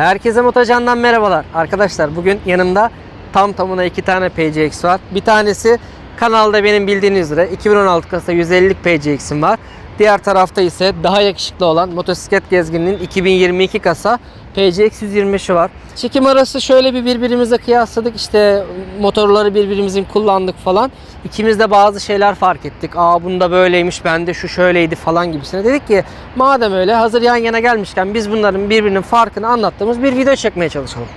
Herkese Motocan'dan merhabalar. Arkadaşlar bugün yanımda tam tamına iki tane PCX var. Bir tanesi kanalda benim bildiğiniz üzere 2016 kasa 150'lik PCX'im var. Diğer tarafta ise daha yakışıklı olan motosiklet gezgininin 2022 kasa PCX 125'i var. Çekim arası şöyle bir birbirimize kıyasladık. İşte motorları birbirimizin kullandık falan. İkimiz de bazı şeyler fark ettik. Aa bunda böyleymiş, bende şu şöyleydi falan gibisine. Dedik ki madem öyle hazır yan yana gelmişken biz bunların birbirinin farkını anlattığımız bir video çekmeye çalışalım.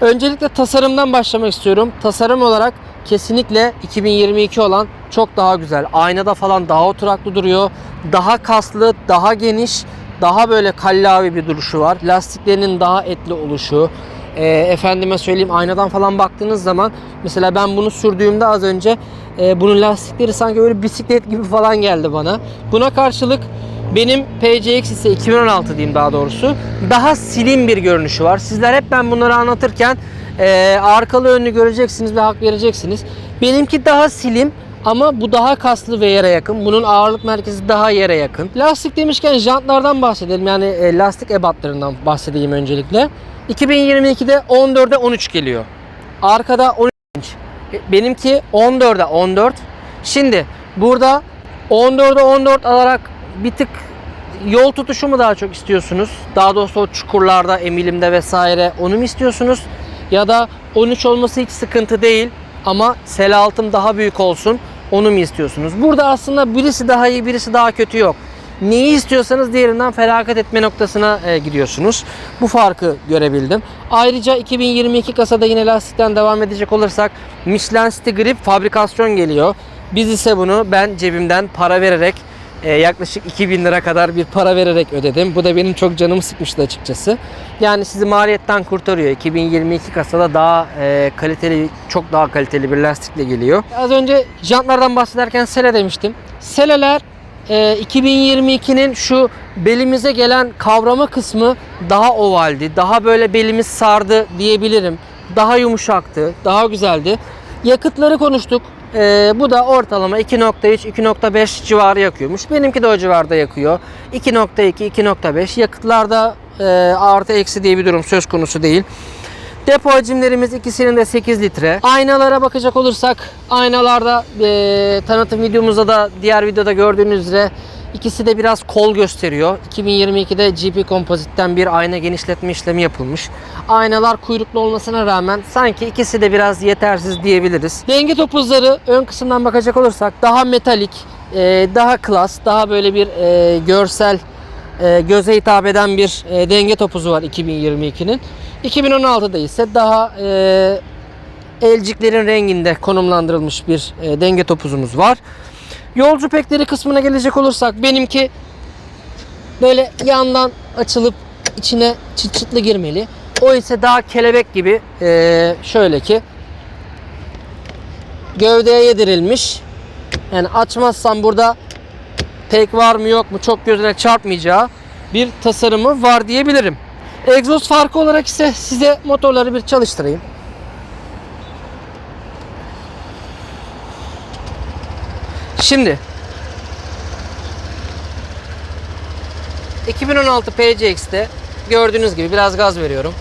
Öncelikle tasarımdan başlamak istiyorum. Tasarım olarak kesinlikle 2022 olan çok daha güzel. Aynada falan daha oturaklı duruyor. Daha kaslı, daha geniş, daha böyle kallavi bir duruşu var. Lastiklerinin daha etli oluşu. E, efendime söyleyeyim aynadan falan baktığınız zaman mesela ben bunu sürdüğümde az önce e, bunun lastikleri sanki böyle bisiklet gibi falan geldi bana. Buna karşılık benim PCX ise 2016 diyeyim daha doğrusu. Daha slim bir görünüşü var. Sizler hep ben bunları anlatırken e, arkalı önlü göreceksiniz ve hak vereceksiniz. Benimki daha slim ama bu daha kaslı ve yere yakın. Bunun ağırlık merkezi daha yere yakın. Lastik demişken jantlardan bahsedelim. Yani e, lastik ebatlarından bahsedeyim öncelikle. 2022'de 14'e 13 geliyor. Arkada 13 inç. E, Benimki 14'e 14. Şimdi burada 14'e 14 alarak bir tık yol tutuşu mu daha çok istiyorsunuz? Daha doğrusu o çukurlarda, emilimde vesaire onu mu istiyorsunuz? Ya da 13 olması hiç sıkıntı değil ama sel altım daha büyük olsun onu mu istiyorsunuz? Burada aslında birisi daha iyi birisi daha kötü yok. Neyi istiyorsanız diğerinden feragat etme noktasına e, gidiyorsunuz. Bu farkı görebildim. Ayrıca 2022 kasada yine lastikten devam edecek olursak Michelin City Grip fabrikasyon geliyor. Biz ise bunu ben cebimden para vererek e, yaklaşık 2000 lira kadar bir para vererek ödedim. Bu da benim çok canımı sıkmıştı açıkçası. Yani sizi maliyetten kurtarıyor. 2022 kasada daha e, kaliteli, çok daha kaliteli bir lastikle geliyor. Az önce jantlardan bahsederken sele demiştim. Seleler e, 2022'nin şu belimize gelen kavrama kısmı daha ovaldi. Daha böyle belimiz sardı diyebilirim. Daha yumuşaktı, daha güzeldi. Yakıtları konuştuk. Ee, bu da ortalama 2.3-2.5 civarı yakıyormuş. Benimki de o civarda yakıyor. 2.2-2.5 yakıtlarda e, artı eksi diye bir durum söz konusu değil. Depo hacimlerimiz ikisinin de 8 litre. Aynalara bakacak olursak aynalarda e, tanıtım videomuzda da diğer videoda gördüğünüz üzere ikisi de biraz kol gösteriyor. 2022'de GP Composite'ten bir ayna genişletme işlemi yapılmış. Aynalar kuyruklu olmasına rağmen sanki ikisi de biraz yetersiz diyebiliriz. Denge topuzları ön kısımdan bakacak olursak daha metalik, e, daha klas, daha böyle bir e, görsel e, göze hitap eden bir denge topuzu var 2022'nin. 2016'da ise daha elciklerin renginde konumlandırılmış bir denge topuzumuz var. Yolcu pekleri kısmına gelecek olursak benimki böyle yandan açılıp içine çıt çıtlı girmeli. O ise daha kelebek gibi e, şöyle ki gövdeye yedirilmiş. Yani açmazsam burada pek var mı yok mu çok gözüne çarpmayacağı bir tasarımı var diyebilirim. Egzoz farkı olarak ise size motorları bir çalıştırayım. Şimdi 2016 PCX'te gördüğünüz gibi biraz gaz veriyorum.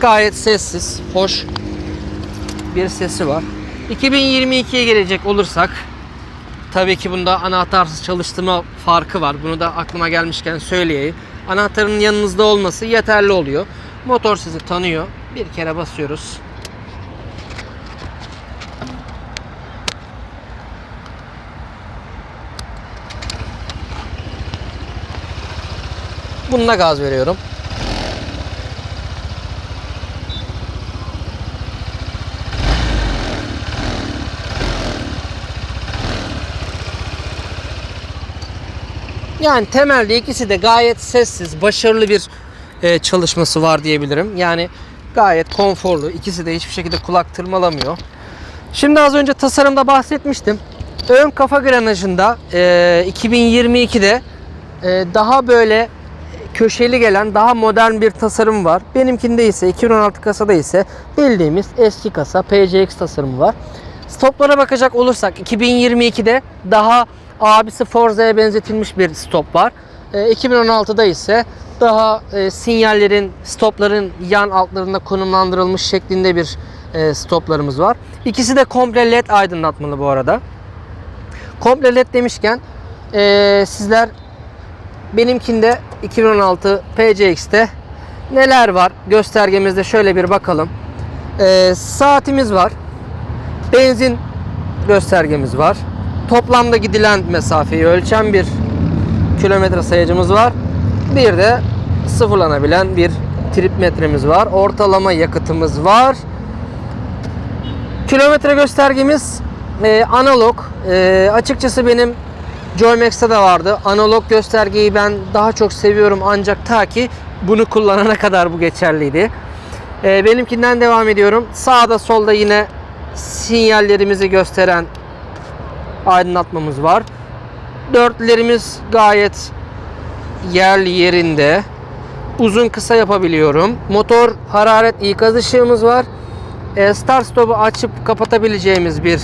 Gayet sessiz, hoş bir sesi var. 2022'ye gelecek olursak tabii ki bunda anahtarsız çalıştırma farkı var. Bunu da aklıma gelmişken söyleyeyim. Anahtarın yanınızda olması yeterli oluyor. Motor sizi tanıyor. Bir kere basıyoruz. Bununla gaz veriyorum. Yani temelde ikisi de gayet sessiz, başarılı bir e, çalışması var diyebilirim. Yani gayet konforlu. İkisi de hiçbir şekilde kulak tırmalamıyor. Şimdi az önce tasarımda bahsetmiştim. Ön kafa granajında e, 2022'de e, daha böyle köşeli gelen daha modern bir tasarım var. Benimkinde ise 2016 kasada ise bildiğimiz eski kasa PCX tasarımı var. Stoplara bakacak olursak 2022'de daha Abisi Forza'ya benzetilmiş bir stop var. E, 2016'da ise daha e, sinyallerin, stopların yan altlarında konumlandırılmış şeklinde bir e, stoplarımız var. İkisi de komple led aydınlatmalı bu arada. Komple led demişken e, sizler benimkinde 2016 PCX'te neler var göstergemizde şöyle bir bakalım. E, saatimiz var. Benzin göstergemiz var. Toplamda gidilen mesafeyi ölçen bir kilometre sayacımız var. Bir de sıfırlanabilen bir trip metremiz var. Ortalama yakıtımız var. Kilometre göstergemiz e, analog. E, açıkçası benim Joymax'te de vardı. Analog göstergeyi ben daha çok seviyorum ancak ta ki bunu kullanana kadar bu geçerliydi. E, benimkinden devam ediyorum. Sağda solda yine sinyallerimizi gösteren aydınlatmamız var. Dörtlerimiz gayet yerli yerinde. Uzun kısa yapabiliyorum. Motor hararet ikaz ışığımız var. E, start stop'u açıp kapatabileceğimiz bir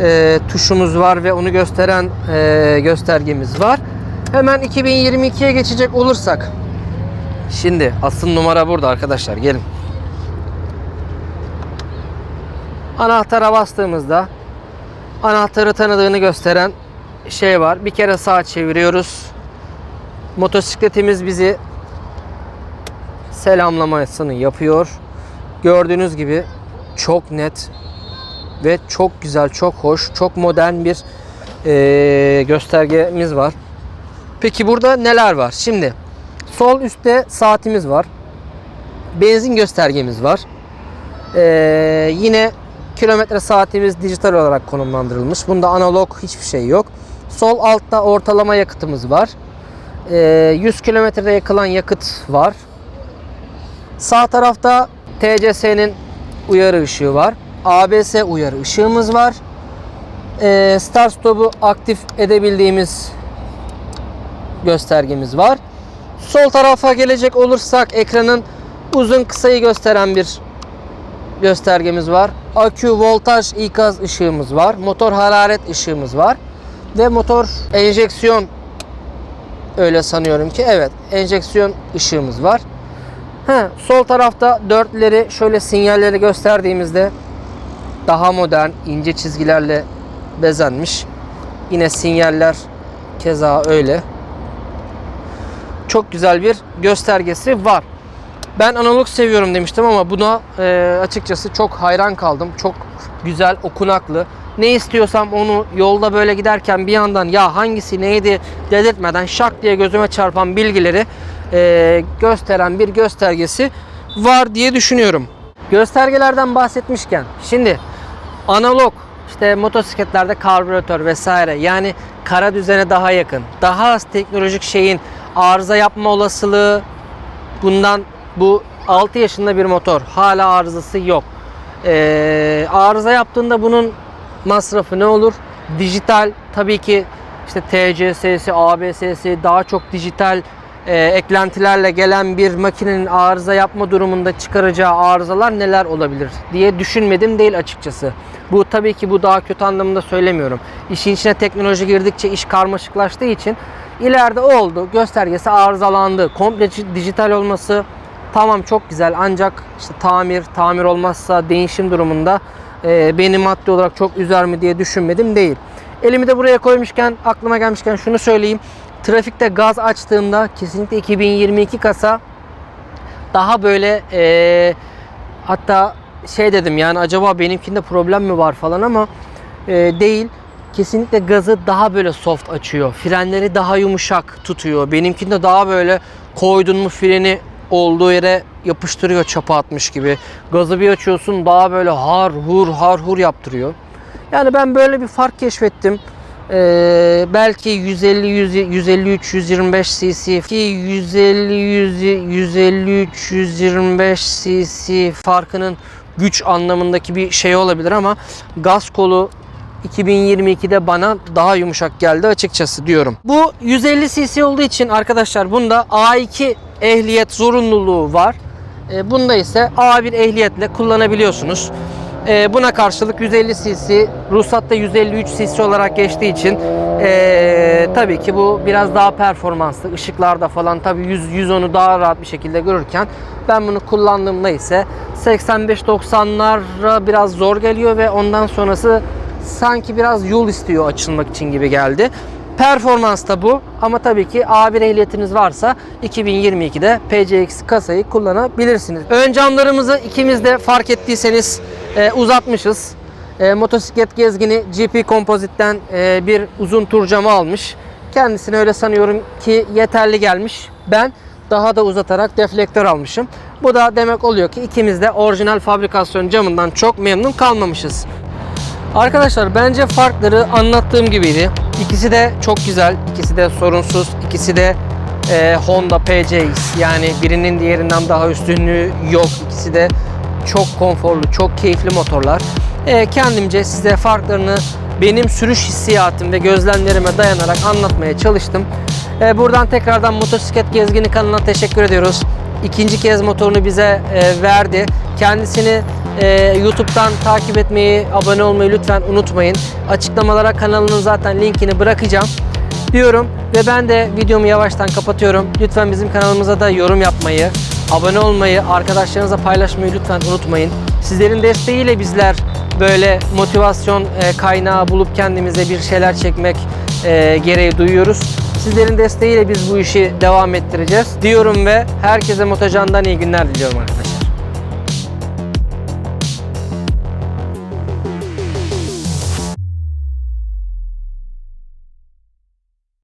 e, tuşumuz var ve onu gösteren e, göstergemiz var. Hemen 2022'ye geçecek olursak. Şimdi asıl numara burada arkadaşlar. Gelin. Anahtara bastığımızda anahtarı tanıdığını gösteren şey var. Bir kere sağa çeviriyoruz. Motosikletimiz bizi selamlamasını yapıyor. Gördüğünüz gibi çok net ve çok güzel, çok hoş, çok modern bir eee, göstergemiz var. Peki burada neler var? Şimdi sol üstte saatimiz var. Benzin göstergemiz var. Eee, yine kilometre saatimiz dijital olarak konumlandırılmış. Bunda analog hiçbir şey yok. Sol altta ortalama yakıtımız var. Eee, 100 kilometrede yakılan yakıt var. Sağ tarafta TCS'nin uyarı ışığı var. ABS uyarı ışığımız var. Ee, start stop'u aktif edebildiğimiz göstergemiz var. Sol tarafa gelecek olursak ekranın uzun kısayı gösteren bir göstergemiz var. Akü voltaj ikaz ışığımız var. Motor hararet ışığımız var. Ve motor enjeksiyon öyle sanıyorum ki evet enjeksiyon ışığımız var. He, sol tarafta dörtleri şöyle sinyalleri gösterdiğimizde daha modern ince çizgilerle bezenmiş. Yine sinyaller keza öyle. Çok güzel bir göstergesi var. Ben analog seviyorum demiştim ama buna e, açıkçası çok hayran kaldım. Çok güzel, okunaklı. Ne istiyorsam onu yolda böyle giderken bir yandan ya hangisi neydi dedirtmeden şak diye gözüme çarpan bilgileri e, gösteren bir göstergesi var diye düşünüyorum. Göstergelerden bahsetmişken şimdi analog işte motosikletlerde karbüratör vesaire yani kara düzene daha yakın daha az teknolojik şeyin arıza yapma olasılığı bundan bu 6 yaşında bir motor hala arızası yok. Ee, arıza yaptığında bunun masrafı ne olur? Dijital tabii ki işte TCS'si, ABS'si daha çok dijital e, eklentilerle gelen bir makinenin arıza yapma durumunda çıkaracağı arızalar neler olabilir diye düşünmedim değil açıkçası. Bu tabii ki bu daha kötü anlamında söylemiyorum. İşin içine teknoloji girdikçe iş karmaşıklaştığı için ileride oldu. Göstergesi arızalandı. Komple dijital olması tamam çok güzel ancak işte tamir, tamir olmazsa değişim durumunda e, beni maddi olarak çok üzer mi diye düşünmedim değil. Elimi de buraya koymuşken aklıma gelmişken şunu söyleyeyim. Trafikte gaz açtığımda kesinlikle 2022 kasa daha böyle e, hatta şey dedim yani acaba benimkinde problem mi var falan ama e, değil. Kesinlikle gazı daha böyle soft açıyor. Frenleri daha yumuşak tutuyor. Benimkinde daha böyle koydun mu freni olduğu yere yapıştırıyor çapa atmış gibi. Gazı bir açıyorsun daha böyle har hur har hur yaptırıyor. Yani ben böyle bir fark keşfettim. Ee, belki 150 100, 153 125 cc ki 150 100, 153 125 cc farkının güç anlamındaki bir şey olabilir ama gaz kolu 2022'de bana daha yumuşak geldi açıkçası diyorum. Bu 150 cc olduğu için arkadaşlar bunda A2 ehliyet zorunluluğu var. E, bunda ise A1 ehliyetle kullanabiliyorsunuz. E, buna karşılık 150 cc, ruhsatta 153 cc olarak geçtiği için e, tabii ki bu biraz daha performanslı. Işıklarda falan tabii 100 110'u daha rahat bir şekilde görürken ben bunu kullandığımda ise 85-90'lara biraz zor geliyor ve ondan sonrası sanki biraz yol istiyor açılmak için gibi geldi. Performans da bu ama tabii ki A1 ehliyetiniz varsa 2022'de PCX kasayı kullanabilirsiniz. Ön camlarımızı ikimiz de fark ettiyseniz e, uzatmışız. E, motosiklet gezgini GP Composite'den e, bir uzun tur camı almış. Kendisine öyle sanıyorum ki yeterli gelmiş. Ben daha da uzatarak deflektör almışım. Bu da demek oluyor ki ikimiz de orijinal fabrikasyon camından çok memnun kalmamışız. Arkadaşlar bence farkları anlattığım gibiydi. İkisi de çok güzel, ikisi de sorunsuz, ikisi de e, Honda PCX. Yani birinin diğerinden daha üstünlüğü yok. İkisi de çok konforlu, çok keyifli motorlar. E, kendimce size farklarını benim sürüş hissiyatım ve gözlemlerime dayanarak anlatmaya çalıştım. E, buradan tekrardan Motosiklet Gezgini kanalına teşekkür ediyoruz. İkinci kez motorunu bize e, verdi. Kendisini e, YouTube'dan takip etmeyi, abone olmayı lütfen unutmayın. Açıklamalara kanalının zaten linkini bırakacağım diyorum ve ben de videomu yavaştan kapatıyorum. Lütfen bizim kanalımıza da yorum yapmayı, abone olmayı, arkadaşlarınızla paylaşmayı lütfen unutmayın. Sizlerin desteğiyle bizler böyle motivasyon e, kaynağı bulup kendimize bir şeyler çekmek e, gereği duyuyoruz. Sizlerin desteğiyle biz bu işi devam ettireceğiz diyorum ve herkese Motocan'dan iyi günler diliyorum arkadaşlar.